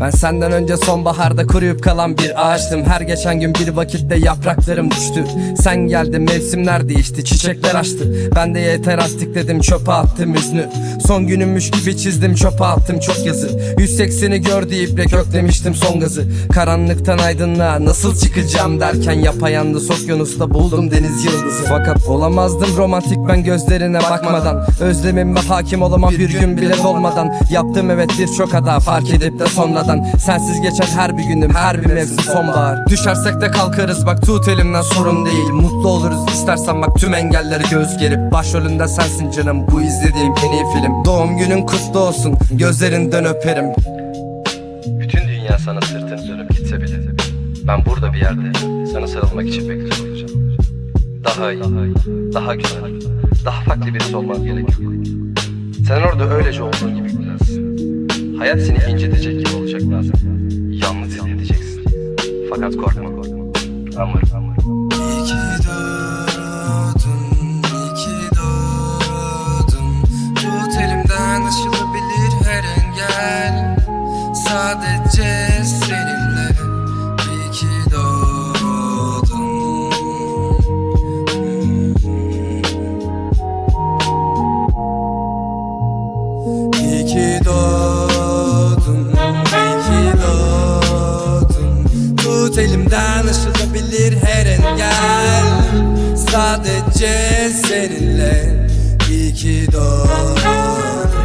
Ben senden önce sonbaharda kuruyup kalan bir ağaçtım. Her geçen gün bir vakitte yapraklarım düştü. Sen geldin mevsimler değişti çiçekler açtı. Ben de yeter astik dedim çöpe attım üznü Son günümmüş gibi çizdim çöpe attım çok yazı. 180'i gördü iple köklemiştim son gazı. Karanlıktan aydınlığa nasıl çıkacağım derken Yapayalnız okyanusta buldum deniz yıldızı. Fakat olamazdım romantik ben gözlerine bakmadan. Özlemime hakim olamam bir gün bile dolmadan. Yaptım evet birçok hata fark edip de sonradan Sensiz geçen her bir günüm her bir mevsim sonbahar. Düşersek de kalkarız bak tut elimden sorun değil. Mutlu oluruz istersen bak tüm engelleri göz gerip. Başrolünde sensin canım bu izlediğim en iyi film. Doğum günün kutlu olsun gözlerinden öperim. Bütün dünya sana sırtını dönüp gitse bile Ben burada bir yerde sana sarılmak için bekliyor olacağım. Daha iyi, daha güzel, daha farklı birisi olman gerekiyor. Sen orada öylece olduğun gibi güzelsin Hayat seni incitecek gibi olacak bazen Yalnız hissedeceksin. Fakat korkma. Ben varım İyi ki doğdun, iyi ki doğdun. Tut elimden aşılabilir her engel. Sadece seninle İyi doğdun. İyi ki Tut elimden aşılabilir her engel. Sadece seninle. İyi ki doğdun